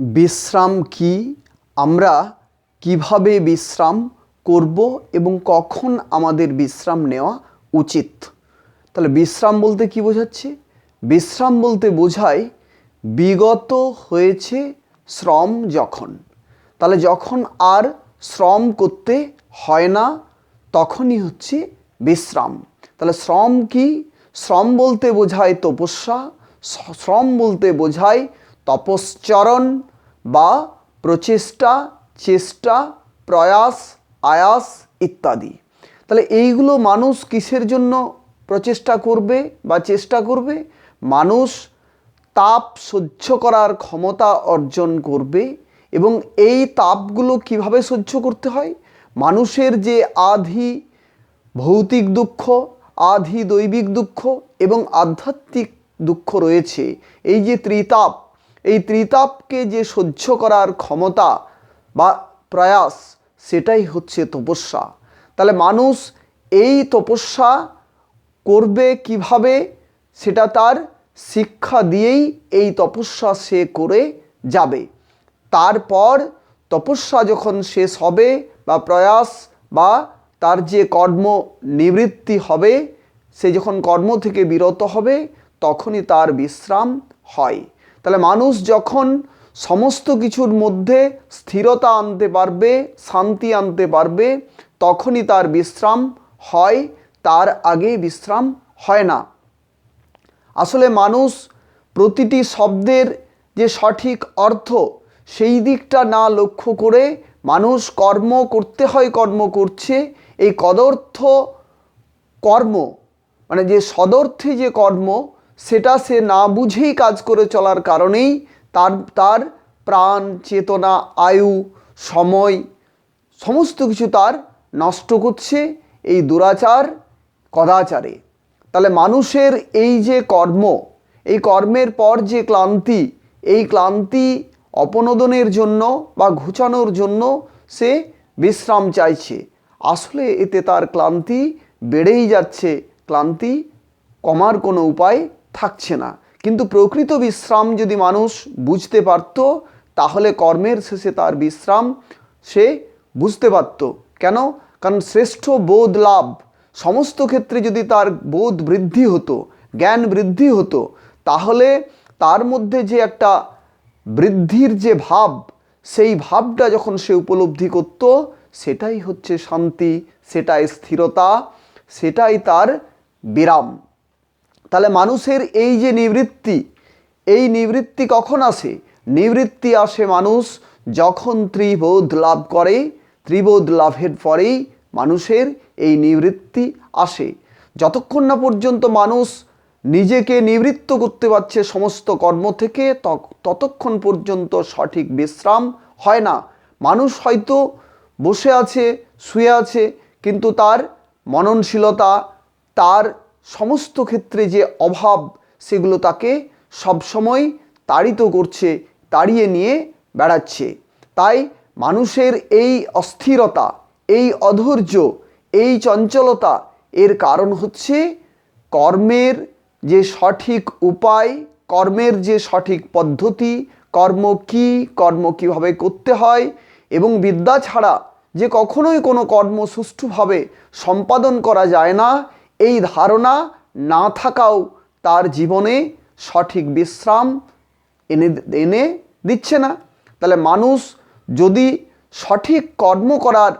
বিশ্রাম কি? আমরা কীভাবে বিশ্রাম করব এবং কখন আমাদের বিশ্রাম নেওয়া উচিত? তাহলে বিশ্রাম বলতে কি বোঝাচ্ছে? বিশ্রাম বলতে বোঝায় বিগত হয়েছে শ্রম যখন। তাহলে যখন আর শ্রম করতে হয় না, তখনই হচ্ছে বিশ্রাম। তাহলে শ্রম কি? শ্রম বলতে বোঝায় তপস্যা, শ্রম বলতে বোঝায় তপশ্চরণ বা প্রচেষ্টা, চেষ্টা, প্রয়াস, আয়াস ইত্যাদি। তাহলে এইগুলো মানুষ কিসের জন্য প্রচেষ্টা করবে বা চেষ্টা করবে? মানুষ তাপ সহ্য করার ক্ষমতা অর্জন করবে এবং এই তাপগুলো কীভাবে সহ্য করতে হয়? মানুষের যে আধি ভৌতিক দুঃখ, আধি দৈবিক দুঃখ এবং আধ্যাত্মিক দুঃখ রয়েছে, এই যে ত্রিতাপ এই ত্রিতাপকে যে সহ্য করার ক্ষমতা বা প্রয়াস, সেটাই হচ্ছে তপস্যা। তাহলে মানুষ এই তপস্যা করবে কীভাবে? সেটা তার শিক্ষা দিয়েই এই তপস্যা সে করে যাবে। তারপর তপস্যা যখন শেষ হবে বা প্রয়াস বা তার যে কর্ম নিবৃত্তি হবে, সে যখন কর্ম থেকে বিরত হবে, তখনই তার বিশ্রাম হয়। তাহলে মানুষ যখন সমস্ত কিছুর মধ্যে স্থিরতা আনতে পারবে, শান্তি আনতে পারবে, তখনই তার বিশ্রাম হয়, তার আগে বিশ্রাম হয় না। আসলে মানুষ প্রতিটি শব্দের যে সঠিক অর্থ, সেই দিকটা না লক্ষ্য করে মানুষ কর্ম করতে হয়, কর্ম করছে। এই কদর্থ কর্ম মানে যে সদর্থে যে কর্ম সেটা সে না বুঝেই কাজ করে চলার কারণেই তার তার প্রাণ, চেতনা, আয়ু, সময়, সমস্ত কিছু তার নষ্ট করছে এই দুরাচার কদাচারে। তাহলে মানুষের এই যে কর্ম, এই কর্মের পর যে ক্লান্তি, এই ক্লান্তি অপনোদনের জন্য বা ঘুচানোর জন্য সে বিশ্রাম চাইছে। আসলে এতে তার ক্লান্তি বেড়েই যাচ্ছে, ক্লান্তি কমার কোনো উপায় থাকছে না। কিন্তু প্রকৃত বিশ্রাম যদি মানুষ বুঝতে পারত, তাহলে কর্মের শেষে তার বিশ্রাম সে বুঝতে পারত। কেন? কারণ শ্রেষ্ঠ বোধ লাভ সমস্ত ক্ষেত্রে যদি তার বোধ বৃদ্ধি হতো, জ্ঞান বৃদ্ধি হতো, তাহলে তার মধ্যে যে একটা বৃদ্ধির যে ভাব, সেই ভাবটা যখন সে উপলব্ধি করত, সেটাই হচ্ছে শান্তি, সেটাই স্থিরতা, সেটাই তার বিরাম। তাহলে মানুষের এই যে নিবৃত্তি, এই নিবৃত্তি কখন আসে? নিবৃত্তি আসে মানুষ যখন ত্রিবোধ লাভ করে, ত্রিবোধ লাভের পরেই মানুষের এই নিবৃত্তি আসে। যতক্ষণ না পর্যন্ত মানুষ নিজেকে নিবৃত্ত করতে পারছে সমস্ত কর্ম থেকে, তক- ততক্ষণ পর্যন্ত সঠিক বিশ্রাম হয় না। মানুষ হয়তো বসে আছে, শুয়ে আছে, কিন্তু তার মননশীলতা, তার সমস্ত ক্ষেত্রে যে অভাব, সেগুলো তাকে সবসময় তাড়িত করছে, তাড়িয়ে নিয়ে বেড়াচ্ছে। তাই মানুষের এই অস্থিরতা, এই অধৈর্য, এই চঞ্চলতা, এর কারণ হচ্ছে কর্মের যে সঠিক উপায়, কর্মের যে সঠিক পদ্ধতি, কর্ম কি, কর্ম কীভাবে করতে হয় এবং বিদ্যা ছাড়া যে কখনোই কোনো কর্ম সুষ্ঠুভাবে সম্পাদন করা যায় না এই ধারণা না থাকাও তার জীবনে সঠিক বিশ্রাম এনে এনে দিচ্ছে না। তাহলে মানুষ যদি সঠিক কর্ম করার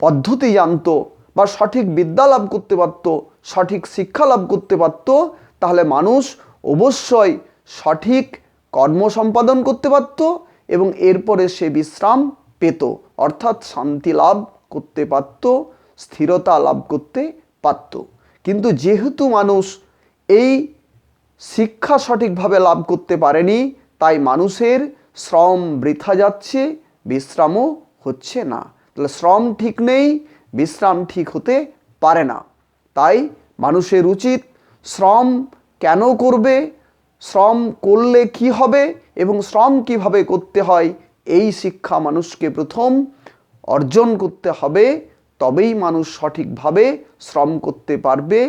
পদ্ধতি জানতো বা সঠিক বিদ্যা লাভ করতে পারত, সঠিক শিক্ষা লাভ করতে পারত, তাহলে মানুষ অবশ্যই সঠিক কর্ম সম্পাদন করতে পারত এবং এরপরে সে বিশ্রাম পেত। অর্থাৎ শান্তি লাভ করতে পারত, স্থিরতা লাভ করতে পারত। কিন্তু যেহেতু মানুষ এই শিক্ষা সঠিকভাবে লাভ করতে পারেনি, তাই মানুষের শ্রম বৃথা যাচ্ছে, বিশ্রামও হচ্ছে না। তাহলে শ্রম ঠিক নেই, বিশ্রাম ঠিক হতে পারে না। তাই মানুষের উচিত শ্রম কেন করবে, শ্রম করলে কি হবে এবং শ্রম কীভাবে করতে হয়, এই শিক্ষা মানুষকে প্রথম অর্জন করতে হবে। তবেই মানুষ সঠিকভাবে শ্রম করতে পারবে,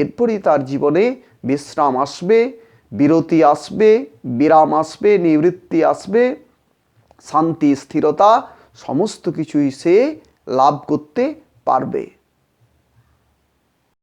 এরপরই তার জীবনে বিশ্রাম আসবে, বিরতি আসবে, বিরাম আসবে, নিবৃত্তি আসবে, শান্তি, স্থিরতা, সমস্ত কিছুই সে লাভ করতে পারবে।